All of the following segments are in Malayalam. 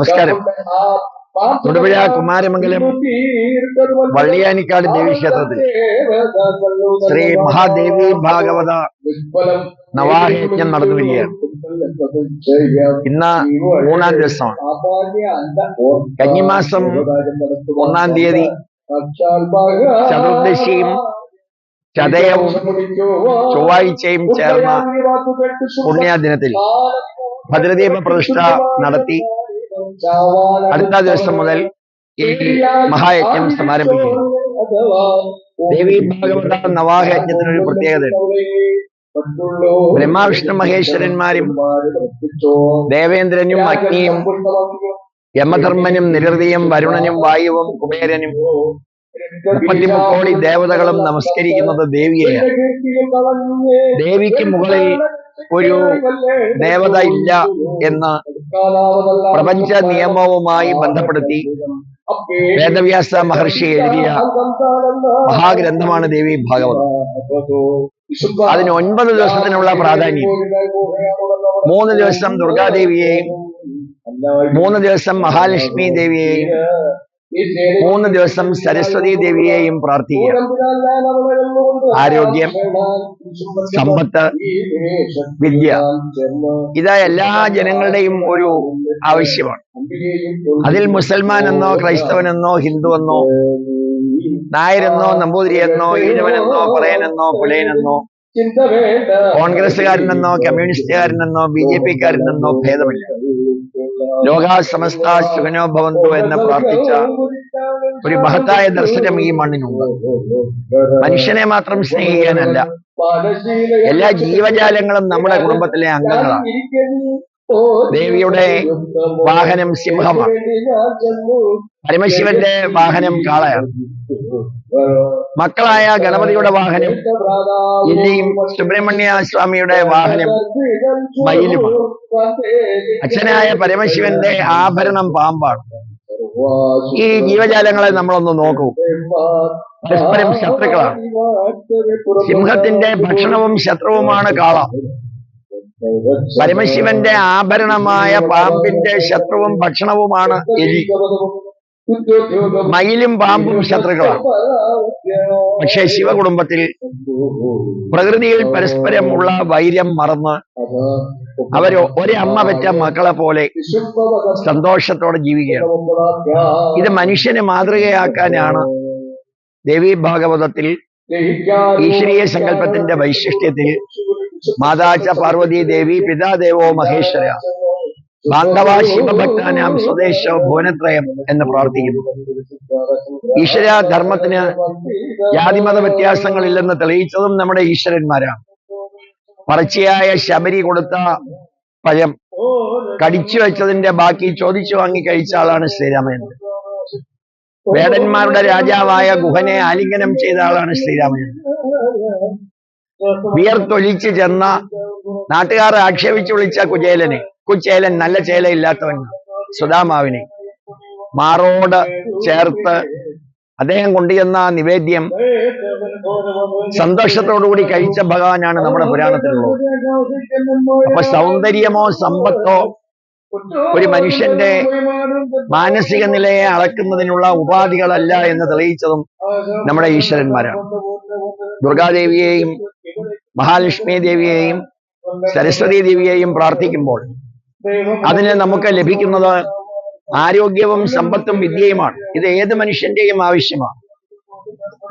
നമസ്കാരം. തൊടുപുഴ കുമാരമംഗലം വള്ളിയാനിക്കാട് ദേവീക്ഷേത്രത്തിൽ ശ്രീ മഹാദേവി ഭാഗവത നവാഹയജ്ഞം നടന്നു വരികയാണ്. ഇന്ന് മൂന്നാം ദിവസമാണ്. കന്നിമാസം ഒന്നാം തീയതി ചതുർദശിയും ചതയവും ചൊവ്വാഴ്ചയും ചേർന്ന പുണ്യദിനത്തിൽ ഭദ്രദീപ പ്രതിഷ്ഠ നടത്തി അടുത്ത ദിവസം മുതൽ മഹായജ്ഞം സമാരംഭിക്കും. ദേവി ഭാഗവത നവാഹയജ്ഞത്തിനൊരു പ്രത്യേകതയുണ്ട് ബ്രഹ്മാവിഷ്ണു മഹേശ്വരന്മാരും ദേവേന്ദ്രനും അഗ്നിയും യമധർമ്മനും നിരൃതിയും വരുണനും വായുവും കുബേരനും മുപ്പത്തിമുക്കോടി ദേവതകളും നമസ്കരിക്കുന്നത് ദേവിയെയാണ്. ദേവിക്ക് മുകളിൽ ഒരു ദേവത ഇല്ല എന്ന് പ്രപഞ്ച നിയമവുമായി ബന്ധപ്പെടുത്തി വേദവ്യാസ മഹർഷി എഴുതിയ മഹാഗ്രന്ഥമാണ് ദേവി ഭാഗവതം. അതിന് ഒൻപത് ദിവസത്തിനുള്ള പ്രാധാന്യം. മൂന്ന് ദിവസം ദുർഗാദേവിയെയും മൂന്ന് ദിവസം മഹാലക്ഷ്മി ദേവിയെയും മൂന്ന് ദിവസം സരസ്വതി ദേവിയെയും പ്രാർത്ഥിക്കുക. ആരോഗ്യം സമ്പത്ത് വിദ്യ. ഇത് എല്ലാ ജനങ്ങളുടെയും ഒരു ആവശ്യമാണ്. അതിൽ മുസൽമാൻ എന്നോ ക്രൈസ്തവനെന്നോ ഹിന്ദു എന്നോ നായരെന്നോ നമ്പൂതിരിയെന്നോ ഈഴവനെന്നോ പറയനെന്നോ പുലയനെന്നോ കോൺഗ്രസ്സുകാരനെന്നോ കമ്മ്യൂണിസ്റ്റുകാരനെന്നോ ബി ജെ പിക്കാരനെന്നോ ഭേദമില്ല. ലോകാ സമസ്ത സുഖനോ ഭവന്തു എന്ന് പ്രാർത്ഥിച്ച ഒരു മഹത്തായ ദർശനം ഈ മണ്ണിനുണ്ട്. മനുഷ്യനെ മാത്രം സ്നേഹിക്കാനല്ല. എല്ലാ ജീവജാലങ്ങളും നമ്മുടെ കുടുംബത്തിലെ അംഗങ്ങളാണ്. ദേവിയുടെ വാഹനം സിംഹമാണ്. പരമശിവന്റെ വാഹനം കാളയാണ്. മക്കളായ ഗണപതിയുടെ വാഹനം ഇല്ലിയും സുബ്രഹ്മണ്യ സ്വാമിയുടെ വാഹനം മയിലുമാണ്. അച്ഛനായ പരമശിവന്റെ ആഭരണം പാമ്പാണ്. ഈ ജീവജാലങ്ങളെ നമ്മളൊന്ന് നോക്കൂ. പരസ്പരം ശത്രുക്കളാണ്. സിംഹത്തിന്റെ ഭക്ഷണവും ശത്രുവുമാണ് കാള. പരമശിവന്റെ ആഭരണമായ പാമ്പിന്റെ ശത്രുവും ഭക്ഷണവുമാണ് എലി. മയിലും പാമ്പും ശത്രുക്കളാണ്. പക്ഷേ ശിവകുടുംബത്തിൽ പ്രകൃതിയിൽ പരസ്പരമുള്ള വൈര്യം മറന്ന് അവർ ഒരമ്മ പറ്റ മക്കളെ പോലെ സന്തോഷത്തോടെ ജീവിക്കുകയാണ്. ഇത് മനുഷ്യനെ മാതൃകയാക്കാനാണ് ദേവീ ഭാഗവതത്തിൽ ഈശ്വരീയ സങ്കല്പത്തിന്റെ വൈശിഷ്ട്യത്തിൽ മാതാച്ച പാർവതി ദേവി പിതാദേവോ മഹേശ്വര. ബാന്ധവ ശിവഭക്താനാം സ്വദേശ ഭുവനത്രയം എന്ന് പ്രാർത്ഥിക്കുന്നു. ഈശ്വര ധർമ്മത്തിന് ജാതിമത വ്യത്യാസങ്ങളില്ലെന്ന് തെളിയിച്ചതും നമ്മുടെ ഈശ്വരന്മാരാണ്. പറച്ചയായ ശബരി കൊടുത്ത പഴം കടിച്ചു വെച്ചതിന്റെ ബാക്കി ചോദിച്ചു വാങ്ങി കഴിച്ച ആളാണ് ശ്രീരാമചന്ദ്രൻ. വേടന്മാരുടെ രാജാവായ ഗുഹനെ ആലിംഗനം ചെയ്ത ആളാണ് ശ്രീരാമചന്ദ്രൻ. വിയർത്തൊലിച്ച് ചെന്ന നാട്ടുകാർ ആക്ഷേപിച്ചു വിളിച്ച കുചേലനെ. കുചേലൻ നല്ല ചേലയില്ലാത്തവൻ സുധാമാവിനെ മാറോട് ചേർത്ത് അദ്ദേഹം കൊണ്ടുചെന്ന നിവേദ്യം സന്തോഷത്തോടുകൂടി കഴിച്ച ഭഗവാനാണ് നമ്മുടെ പുരാണത്തിലുള്ളത്. അപ്പൊ സൗന്ദര്യമോ സമ്പത്തോ ഒരു മനുഷ്യന്റെ മാനസിക നിലയെ അളക്കുന്നതിനുള്ള ഉപാധികളല്ല എന്ന് തെളിയിച്ചതും നമ്മുടെ ഈശ്വരന്മാരാണ്. ദുർഗാദേവിയെയും മഹാലക്ഷ്മി ദേവിയെയും സരസ്വതി ദേവിയെയും പ്രാർത്ഥിക്കുമ്പോൾ അതിന് നമുക്ക് ലഭിക്കുന്നത് ആരോഗ്യവും സമ്പത്തും വിദ്യയുമാണ്. ഇത് ഏത് മനുഷ്യന്റെയും ആവശ്യമാണ്.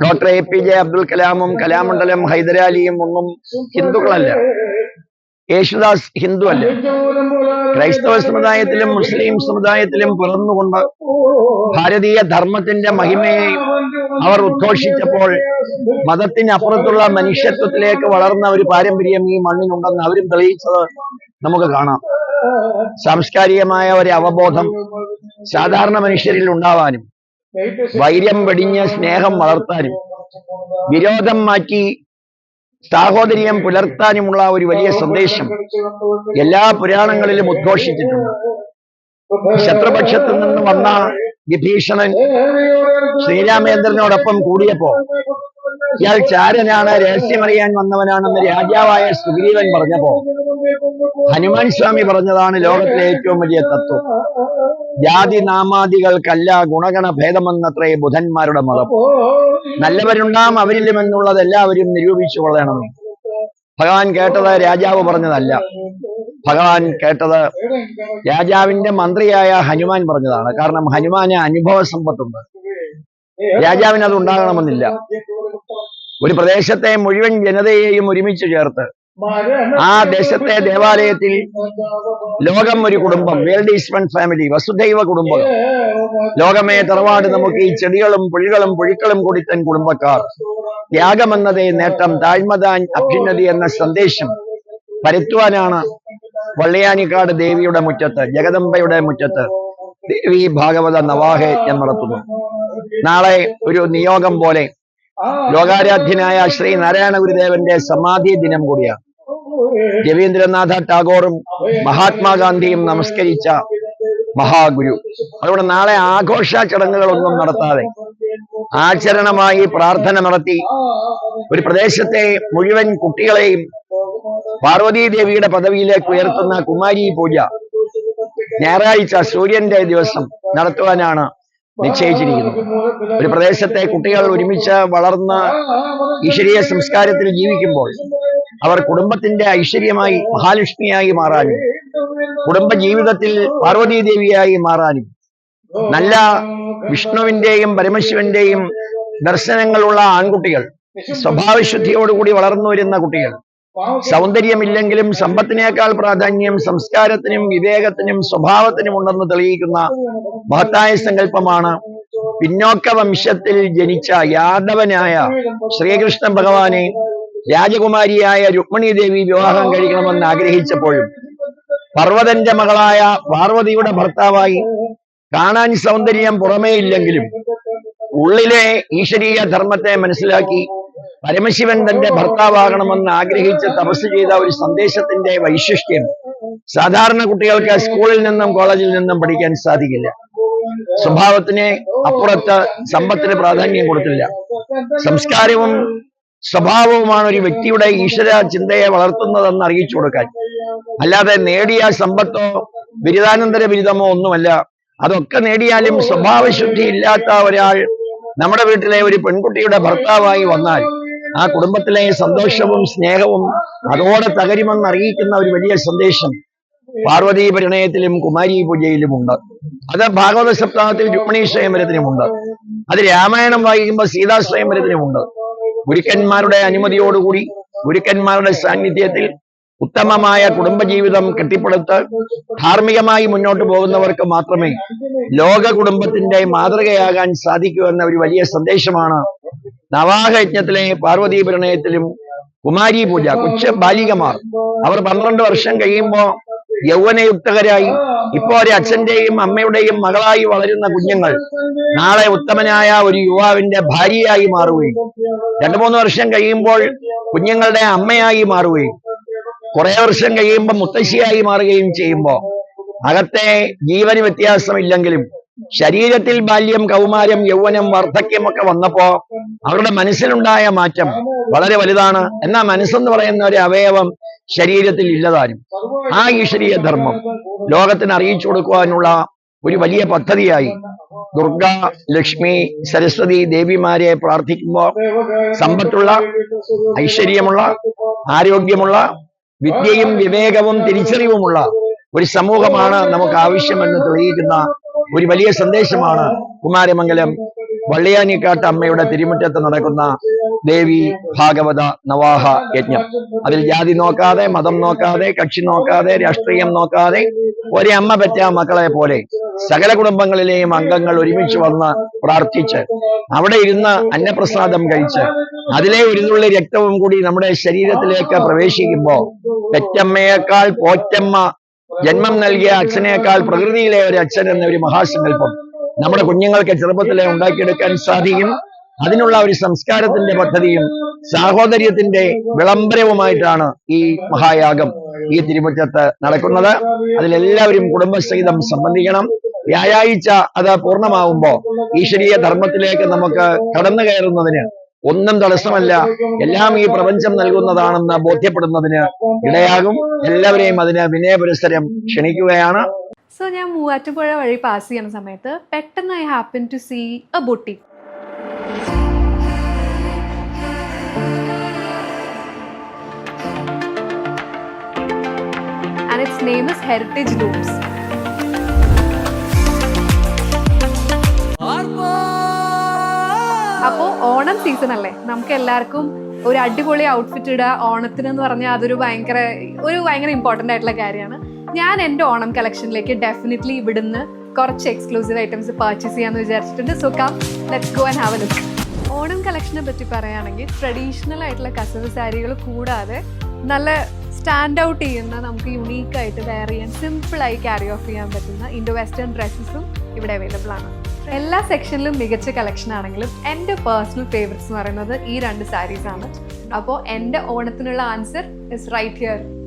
Doctor A P J Abdul കലാമും Kalamandalam ഹൈദരാലിയും ഒന്നും ഹിന്ദുക്കളല്ല. യേശുദാസ് ഹിന്ദു അല്ല. ക്രൈസ്തവ സമുദായത്തിലും മുസ്ലിം സമുദായത്തിലും പിറന്നുകൊണ്ട് ഭാരതീയ ധർമ്മത്തിന്റെ മഹിമയെ അവർ ഉദ്ഘോഷിച്ചപ്പോൾ മതത്തിനപ്പുറത്തുള്ള മനുഷ്യത്വത്തിലേക്ക് വളർന്ന ഒരു പാരമ്പര്യം ഈ മണ്ണിനുണ്ടെന്ന് അവരും തെളിയിച്ചത് നമുക്ക് കാണാം. സാംസ്കാരികമായ ഒരു അവബോധം സാധാരണ മനുഷ്യരിൽ ഉണ്ടാവാനും വൈര്യം വെടിഞ്ഞ് സ്നേഹം വളർത്താനും വിരോധം മാറ്റി സാഹോദര്യം പുലർത്താനുമുള്ള ഒരു വലിയ സന്ദേശം എല്ലാ പുരാണങ്ങളിലും ഉദ്ഘോഷിച്ചിട്ടുണ്ട്. ശത്രുപക്ഷത്തു നിന്ന് വന്ന വിഭീഷണൻ ശ്രീരാമേന്ദ്രനോടൊപ്പം കൂടിയപ്പോ ഇയാൾ ചാരനാണ് രഹസ്യമറിയാൻ വന്നവനാണെന്ന് രാജാവായ സുഗ്രീവൻ പറഞ്ഞപ്പോ ഹനുമാൻ സ്വാമി പറഞ്ഞതാണ് ലോകത്തിലെ ഏറ്റവും വലിയ തത്വം. ജാതി നാമാദികൾക്കല്ല ഗുണഗണ ഭേദമെന്നത്രേ ബുധന്മാരുടെ മതം. നല്ലവരുണ്ടാം അവരിലും എന്നുള്ളത് എല്ലാവരും നിരൂപിച്ചു കൊള്ളണം ഭഗവാൻ കേട്ടത് രാജാവ് പറഞ്ഞതല്ല. ഭഗവാൻ കേട്ടത് രാജാവിന്റെ മന്ത്രിയായ ഹനുമാൻ പറഞ്ഞതാണ്. കാരണം ഹനുമാന് അനുഭവ സമ്പത്തുണ്ട്. രാജാവിന് അത് ഉണ്ടാകണമെന്നില്ല. ഒരു പ്രദേശത്തെ മുഴുവൻ ജനതയെയും ഒരുമിച്ച് ചേർത്ത് ആ ദേശത്തെ ദേവാലയത്തിൽ ലോകം ഒരു കുടുംബം വേൾഡ് ഈസ് വൺ ഫാമിലി വസുദൈവ കുടുംബം. ലോകമേ തറവാട് നമുക്ക് ഈ ചെടികളും പുഴികളും പുഴുക്കളും കൂടിത്തൻ കുടുംബക്കാർ. ത്യാഗമെന്നതേ നേട്ടം താഴ്മതാൻ അഭ്യുന്നതി എന്ന സന്ദേശം പരത്തുവാനാണ് വള്ളിയാനിക്കാട് ദേവിയുടെ മുറ്റത്ത് ജഗദമ്പയുടെ മുറ്റത്ത് ദേവി ഭാഗവത നവാഹയജ്ഞം നടത്തുന്നു നാളെ ഒരു നിയോഗം പോലെ ലോകാരാധ്യനായ ശ്രീ നാരായണ ഗുരുദേവന്റെ സമാധി ദിനം കൂടിയാണ്. രവീന്ദ്രനാഥ ടാഗോറും മഹാത്മാഗാന്ധിയും നമസ്കരിച്ച മഹാഗുരു. അതുകൊണ്ട് നാളെ ആഘോഷ ചടങ്ങുകളൊന്നും നടത്താതെ ആചരണമായി പ്രാർത്ഥന നടത്തി ഒരു പ്രദേശത്തെ മുഴുവൻ കുട്ടികളെയും പാർവതീ ദേവിയുടെ പദവിയിലേക്ക് ഉയർത്തുന്ന കുമാരി പൂജ ഞായറാഴ്ച സൂര്യന്റെ ദിവസം നടത്തുവാനാണ് നിശ്ചയിച്ചിരിക്കുന്നത്. ഒരു പ്രദേശത്തെ കുട്ടികൾ ഒരുമിച്ച് വളർന്ന് ഈശ്വരീയ സംസ്കാരത്തിൽ ജീവിക്കുമ്പോൾ അവർ കുടുംബത്തിന്റെ ഐശ്വര്യമായി മഹാലക്ഷ്മിയായി മാറാനും കുടുംബ ജീവിതത്തിൽ പാർവതീ ദേവിയായി മാറാനും നല്ല വിഷ്ണുവിന്റെയും പരമശിവന്റെയും ദർശനങ്ങളുള്ള ആൺകുട്ടികൾ സ്വഭാവശുദ്ധിയോടുകൂടി വളർന്നു വരുന്ന കുട്ടികൾ സൗന്ദര്യമില്ലെങ്കിലും സമ്പത്തിനേക്കാൾ പ്രാധാന്യം സംസ്കാരത്തിനും വിവേകത്തിനും സ്വഭാവത്തിനും ഉണ്ടെന്ന് തെളിയിക്കുന്ന മഹത്തായ സങ്കല്പമാണ് പിന്നോക്ക വംശത്തിൽ ജനിച്ച യാദവനായ ശ്രീകൃഷ്ണ ഭഗവാനെ രാജകുമാരിയായ രുക്മിണി ദേവി വിവാഹം കഴിക്കണമെന്ന് ആഗ്രഹിച്ചപ്പോഴും പർവതന്റെ മകളായ പാർവതിയുടെ ഭർത്താവായി കാണാൻ സൗന്ദര്യം പുറമേ ഇല്ലെങ്കിലും ഉള്ളിലെ ഈശ്വരീയ ധർമ്മത്തെ മനസ്സിലാക്കി പരമശിവൻ തന്റെ ഭർത്താവാകണമെന്ന് ആഗ്രഹിച്ച് തപസ് ചെയ്ത ഒരു സന്ദേശത്തിന്റെ വൈശിഷ്ട്യം സാധാരണ കുട്ടികൾക്ക് സ്കൂളിൽ നിന്നും കോളേജിൽ നിന്നും പഠിക്കാൻ സാധിക്കില്ല. സ്വഭാവത്തിന് അപ്പുറത്ത് സമ്പത്തിന് പ്രാധാന്യം കൊടുത്തില്ല. സംസ്കാരവും സ്വഭാവവുമാണ് ഒരു വ്യക്തിയുടെ ഈശ്വര ചിന്തയെ വളർത്തുന്നതെന്ന് അറിയിച്ചു കൊടുക്കാൻ. അല്ലാതെ നേടിയ സമ്പത്തോ ബിരുദാനന്തര ബിരുദമോ ഒന്നുമല്ല. അതൊക്കെ നേടിയാലും സ്വഭാവശുദ്ധി ഇല്ലാത്ത ഒരാൾ നമ്മുടെ വീട്ടിലെ ഒരു പെൺകുട്ടിയുടെ ഭർത്താവായി വന്നാൽ ആ കുടുംബത്തിലെ സന്തോഷവും സ്നേഹവും അതോടെ തകരുമെന്ന് അറിയിക്കുന്ന ഒരു വലിയ സന്ദേശം പാർവതി പരിണയത്തിലും കുമാരി പൂജയിലുമുണ്ട് അത് ഭാഗവത സപ്താഹത്തിൽ രുക്മിണി സ്വയംവരത്തിനുമുണ്ട്. അത് രാമായണം വായിക്കുമ്പോൾ സീതാ സ്വയംവരത്തിനുമുണ്ട്. ഗുരുക്കന്മാരുടെ അനുമതിയോടുകൂടി ഗുരുക്കന്മാരുടെ സാന്നിധ്യത്തിൽ ഉത്തമമായ കുടുംബജീവിതം കെട്ടിപ്പടുത്ത് ധാർമ്മികമായി മുന്നോട്ട് പോകുന്നവർക്ക് മാത്രമേ ലോക കുടുംബത്തിന്റെ മാതൃകയാകാൻ സാധിക്കൂ എന്ന ഒരു വലിയ സന്ദേശമാണ് നവാഹയജ്ഞത്തിലെ പാർവതി പ്രണയത്തിലും കുമാരി പൂജ കൊച്ചു ബാലികമാർ. അവർ പന്ത്രണ്ട് വർഷം കഴിയുമ്പോ യൗവനയുക്തകരായി ഇപ്പോ ഒരു അച്ഛന്റെയും അമ്മയുടെയും മകളായി വളരുന്ന കുഞ്ഞുങ്ങൾ നാളെ ഉത്തമനായ ഒരു യുവാവിന്റെ ഭാര്യയായി മാറുകയും രണ്ടു മൂന്ന് വർഷം കഴിയുമ്പോൾ കുഞ്ഞുങ്ങളുടെ അമ്മയായി മാറുകയും കുറെ വർഷം കഴിയുമ്പോൾ മുത്തശ്ശിയായി മാറുകയും ചെയ്യുമ്പോ അകത്തെ ജീവന് വ്യത്യാസമില്ലെങ്കിലും ശരീരത്തിൽ ബാല്യം കൗമാര്യം യൗവനം വാർദ്ധക്യം ഒക്കെ വന്നപ്പോ അവരുടെ മനസ്സിലുണ്ടായ മാറ്റം വളരെ വലുതാണ്. എന്നാ മനസ്സെന്ന് പറയുന്ന ഒരു അവയവം ശരീരത്തിൽ ഇല്ലതാനും. ആ ഈശ്വരീയ ധർമ്മം. ലോകത്തിന് അറിയിച്ചു കൊടുക്കുവാനുള്ള ഒരു വലിയ പദ്ധതിയായി. ദുർഗ ലക്ഷ്മി സരസ്വതി ദേവിമാരെ പ്രാർത്ഥിക്കുമ്പോൾ സമ്പത്തുള്ള ഐശ്വര്യമുള്ള ആരോഗ്യമുള്ള വിദ്യയും വിവേകവും തിരിച്ചറിവുമുള്ള ഒരു സമൂഹമാണ് നമുക്ക് ആവശ്യമെന്ന് തെളിയിക്കുന്ന ഒരു വലിയ സന്ദേശമാണ് കുമാരമംഗലം വള്ളിയാനിക്കാട്ട് അമ്മയുടെ തിരുമുറ്റത്ത് നടക്കുന്ന ദേവി ഭാഗവത നവാഹ യജ്ഞം. അതിൽ ജാതി നോക്കാതെ മതം നോക്കാതെ കക്ഷി നോക്കാതെ രാഷ്ട്രീയം നോക്കാതെ ഒരേ അമ്മ പറ്റ മക്കളെ പോലെ സകല കുടുംബങ്ങളിലെയും അംഗങ്ങൾ ഒരുമിച്ച് വന്ന് പ്രാർത്ഥിച്ച് അവിടെ ഇരുന്ന് അന്നപ്രസാദം കഴിച്ച് അതിലെ ഒരു തുള്ളി രക്തവും കൂടി നമ്മുടെ ശരീരത്തിലേക്ക് പ്രവേശിക്കുമ്പോ പെറ്റമ്മയേക്കാൾ പോറ്റമ്മ ജന്മം നൽകിയ അച്ഛനേക്കാൾ പ്രകൃതിയിലെ ഒരു അച്ഛൻ എന്ന ഒരു മഹാസങ്കല്പം നമ്മുടെ കുഞ്ഞുങ്ങൾക്ക് ചെറുപ്പത്തിലെ ഉണ്ടാക്കിയെടുക്കാൻ സാധിക്കും. അതിനുള്ള ഒരു സംസ്കാരത്തിന്റെ പദ്ധതിയും സാഹോദര്യത്തിന്റെ വിളംബരവുമായിട്ടാണ് ഈ മഹായാഗം ഈ തിരുമുറ്റത്ത് നടക്കുന്നത്. അതിലെല്ലാവരും കുടുംബസഹിതം സംബന്ധിക്കണം. വ്യാഴാഴ്ച അത് പൂർണമാവുമ്പോ ഈശ്വരീയ ധർമ്മത്തിലേക്ക് നമുക്ക് കടന്നു കയറുന്നതിന് ഒന്നും തടസ്സമല്ല. എല്ലാം ഈ പ്രപഞ്ചം നൽകുന്നതാണെന്ന് ബോധ്യപ്പെടുന്നതിന് ഇടയാകും. എല്ലാവരെയും അതിന് വിനയപുരസ്സരം ക്ഷണിക്കുകയാണ്. സോ ഞാൻ മൂവാറ്റുപുഴ വഴി പാസ് ചെയ്യുന്ന സമയത്ത് പെട്ടെന്ന് I happen to see a boutique and its name is heritage looms Onam season അല്ലേ? നമുക്ക് എല്ലാവർക്കും ഒരു അടിപൊളി ഔട്ട്ഫിറ്റ് ഇടുക ഓണത്തിന് എന്ന് പറഞ്ഞാൽ അതൊരു ഭയങ്കര ഒരു ഭയങ്കര ഇമ്പോർട്ടന്റ് ആയിട്ടുള്ള കാര്യമാണ്. ഞാൻ എന്റെ ഓണം കളക്ഷനിലേക്ക് ഡെഫിനറ്റ്ലി ഇവിടുന്ന് കുറച്ച് എക്സ്ക്ലൂസീവ് ഐറ്റംസ് പർച്ചേസ് ചെയ്യാന്ന് വിചാരിച്ചിട്ടുണ്ട്. So come let's go and have a look Onam കളക്ഷനെ പറ്റി പറയുകയാണെങ്കിൽ ട്രഡീഷണൽ ആയിട്ടുള്ള കസവ് സാരികൾ കൂടാതെ നല്ല സ്റ്റാൻഡ് ഔട്ട് ചെയ്യുന്ന നമുക്ക് യുണീക്കായിട്ട് വെയർ ചെയ്യാൻ സിമ്പിളായി ക്യാരി ഓഫ് ചെയ്യാൻ പറ്റുന്ന ഇൻഡോ വെസ്റ്റേൺ ഡ്രസ്സസും ഇവിടെ അവൈലബിൾ ആണ്. എല്ലാ സെക്ഷനിലും മികച്ച കളക്ഷൻ ആണെങ്കിലും എന്റെ പേഴ്സണൽ ഫേവറേറ്റ്സ് എന്ന് പറയുന്നത് ഈ രണ്ട് സാരീസ് ആണ്. അപ്പോൾ എന്റെ ഓണത്തിനുള്ള ആൻസർ ഇസ് റൈറ്റ് ഹിയർ